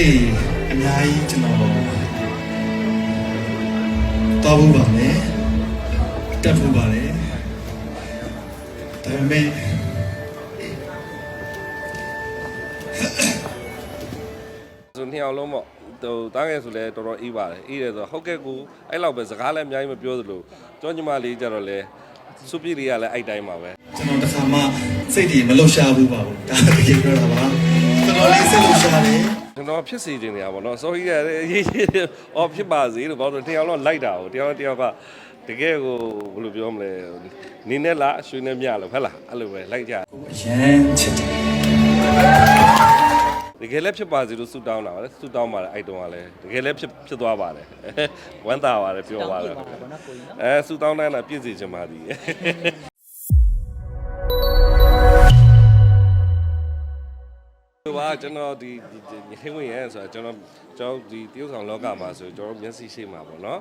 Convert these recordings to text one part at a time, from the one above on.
တွေအများကြီးကျွန်တော်တောက်ဖို့ပါမယ်တက်ဖို့ပါလေဒါပေမဲ့ဆိုနှစ်ယောက်လုံးပေါ့ဟိုတားငယ်ဆိုလဲတော်တော်အေးပါတယ်အေးတယ်ဆိုတော့ဟုတ်ကဲ့ကိုအဲ့လောက်ပဲစကားလည်းအများကြီးမပြောသလိုကျောင်းညီမလေးကြတော့လဲစုပြည့်လေးကလည်းအဲ့တိုင်းပါပဲကျွန်တော်တစ်ခါမှစိတ်တွေမလှုပ်ရှားဘူးပါဘူးဒါတကယ်ပြောတာပါကျွန်တော်လေးစိတ်လှုပ်ရှားတယ် ကျွန်တော်ဖြစ်စီခြင်းနေရပါတော့စောကြီးရရေးရေးအော်ဖြစ်ပါစေလို့ဘာလို့နှစ်ယောက်လုံးလိုက်တာကိုတယောက်တယောက်ကတကယ်ကိုဘယ်လိုပြောမလဲနင်းနဲ့လားရွှေနဲ့မြလို့ဟုတ်လားအဲ့လိုပဲလိုက်ကြကိုအရန်ချစ်တယ်တကယ်လည်းဖြစ်ပါစေလို့ဆုတောင်းတာပါလေဆုတောင်းပါတယ်အဲ့တုန်းကလည်းတကယ်လည်းဖြစ်ဖြစ်သွားပါတယ်ဝမ်းသာပါတယ်ပြောပါတယ်တောင်းပြပါတော့ကိုကြီးနော်အဲဆုတောင်းတိုင်းတာပြည့်စုံချင်ပါသည် ဟိုပါကျွန်တော်ဒီဒီဟင်းဝင်ရဲဆိုတာကျွန်တော်ကျွန်တော်ဒီတရုတ်ဆောင်လောကမှာဆိုကျွန်တော်မျက်စိရှိမှာပေါ့နော်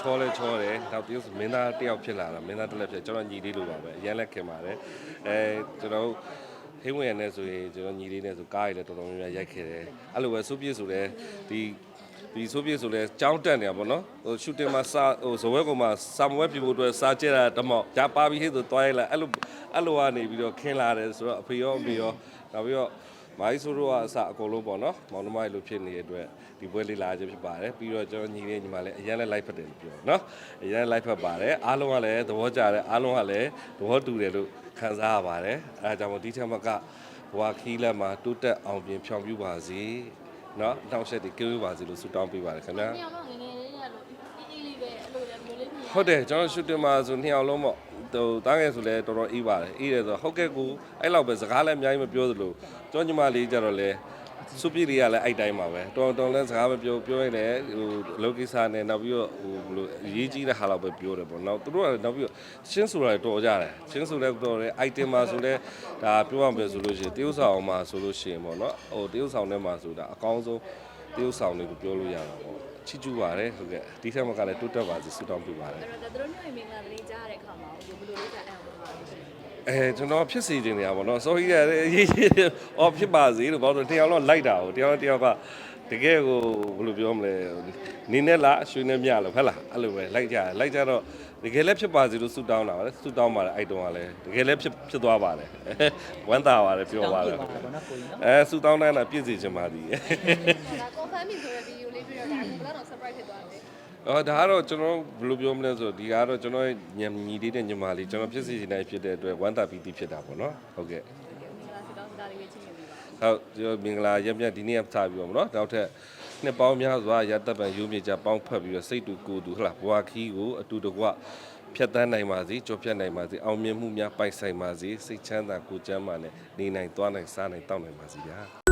ချောလဲချောတယ်နောက်တရုတ်မင်းသားတယောက်ဖြစ်လာတာမင်းသားတစ်လက်ဖြစ်ကျွန်တော်ညီလေးလိုပါပဲအရင်လက်ခင်ပါတယ်အဲကျွန်တော်ဟင်းဝင်ရနဲ့ဆိုရင်ကျွန်တော်ညီလေးနဲ့ဆိုကားရည်လည်းတော်တော်များများရိုက်ခဲ့တယ်အဲ့လိုပဲစုပြည့်ဆိုလဲဒီဒီဆိုပြည့်ဆိုလဲကြောင်းတက်နေတာပေါ့နော်ဟိုရှူတင်မှာစာဟိုဇဝဲကောင်မှာစာမဝဲပြဖို့အတွက်စာကျက်တာတမောက်ဂျာပါပြီးဟဲ့ဆိုတွားရလာအဲ့လိုအဲ့လိုကနေပြီးတော့ခင်းလာတယ်ဆိုတော့အဖေရောအမေရောနောက်ပြီးတော့ မိုင်းဆိုတော့အစအကုန်လုံးပေါ့နော်မောင်နှမလိုဖြစ်နေတဲ့အတွက်ဒီပွဲလေးလာခြင်းဖြစ်ပါတယ်ပြီးတော့ကျွန်တော်ညီလေးညီမလေးအရင်လည်း live ဖတ်တယ်လို့ပြောနော်အရင် live ဖတ်ပါတယ်အားလုံးကလည်းသဘောကျတယ်အားလုံးကလည်းသဘောတူတယ်လို့ခံစားရပါတယ်အဲဒါကြောင့်မို့ဒီထက်မကဘဝခီးလက်မှာတိုးတက်အောင်ပြင်ဖြောင်ပြပါစေနော်နောက်ဆက်ဒီကြိုးပါစေလို့ဆုတောင်းပေးပါတယ်ခင်ဗျာ။ညောင်တော့ငယ်ငယ်လေးရလို့အေးအေးလေးပဲအဲ့လိုလည်းမျိုးလေးမြင်ဟုတ်တယ်ကျွန်တော်ရှူတင်မှာဆိုနှစ်ယောက်လုံးပေါ့ ဟိုတားငယ်ဆိုလဲတော်တော်အေးပါတယ်အေးတယ်ဆိုတော့ဟုတ်ကဲ့ကိုအဲ့လောက်ပဲစကားလည်းအများကြီးမပြောသလိုကျောင်းညီမလေးကြတော့လဲစုပြည့်လေးကလည်းအဲ့တိုင်းပါပဲတော်တော်လဲစကားမပြောပြောရင်လည်းဟိုအလုပ်ကိစ္စနဲ့နောက်ပြီးတော့ဟိုဘယ်လိုအရေးကြီးတဲ့ဟာလောက်ပဲပြောတယ်ပေါ့နောက်သူတို့ကနောက်ပြီးတော့ရှင်းဆိုတာတော်ကြတယ်ရှင်းဆိုတဲ့တော်တယ် item မှာဆိုလဲဒါပြောရမယ်ဆိုလို့ရှိရင်တရုပ်ဆောင်မှာဆိုလို့ရှိရင်ပေါ့နော်ဟိုတရုပ်ဆောင်ထဲမှာဆိုတာအကောင်းဆုံးတရုပ်ဆောင်လေးကိုပြောလို့ရတာပေါ့ ချစ်ကျူပါတယ်ဟုတ်ကဲ့ဒီထက်မှကလည်းတိုးတက်ပါစေဆုတောင်းပေးပါတယ်။အဲ့တော့သူတို့ညမင်္ဂလာလေးကြားရတဲ့ခါမှာဘယ်လိုလေးကအဲ့အောင်ပါလဲ။အဲကျွန်တော်ဖြစ်စီခြင်းနေရပါတော့စောကြီးရရေးရေးအော်ဖြစ်ပါစေလို့ဘာလို့တယောက်တော့လိုက်တာကိုတယောက်တယောက်ကတကယ်ကိုဘယ်လိုပြောမလဲနင်းနဲ့လားရွှေနဲ့မြလို့ဟုတ်လားအဲ့လိုပဲလိုက်ကြလိုက်ကြတော့တကယ်လည်းဖြစ်ပါစေလို့ဆုတောင်းတာပါလေဆုတောင်းပါတယ်အဲ့တုန်းကလည်းတကယ်လည်းဖြစ်ဖြစ်သွားပါတယ်ဝမ်းသာပါတယ်ပြောပါတတောယ်င်းပြပါတော့ကိုကြီးနော်အဲဆုတောင်းတိုင်းတာပြည့်စုံခြင်းပါသည်ဒါ confirm ပြီဆိုတဲ့ဗီဒီယိုလေး ပြီးတော့ဒါကဘယ်တော့ surprise ဖြစ်သွားတယ်အော်ဒါကတော့ကျွန်တော်ဘယ်လိုပြောမလဲဆိုတော့ဒီကတော့ကျွန်တော်ညညီလေးတဲ့ညီမလေးကျွန်တော်ဖြစ်စီနေတိုင်းဖြစ်တဲ့အတွက်ဝမ်းသာပီတိဖြစ်တာပေါ့နော်ဟုတ်ကဲ့။မင်္ဂလာစတောင်းစတာလေးပဲချင်းနေပြီပါဟုတ်ဒီမင်္ဂလာရက်မြတ်ဒီနေ့ကထားပြီးတော့မနော်နောက်ထပ်နှစ်ပေါင်းများစွာရတပံယူမြေကြပေါင်းဖက်ပြီးတော့စိတ်တူကိုယ်တူဟလာဘွာခီးကိုအတူတကွဖြတ်တန်းနိုင်ပါစေကြော်ဖြတ်နိုင်ပါစေအောင်မြင်မှုများပိုင်ဆိုင်ပါစေစိတ်ချမ်းသာကိုယ်ကျမ်းမာနဲ့နေနိုင်သွားနိုင်စားနိုင်တောက်နိုင်ပါစေဗျာ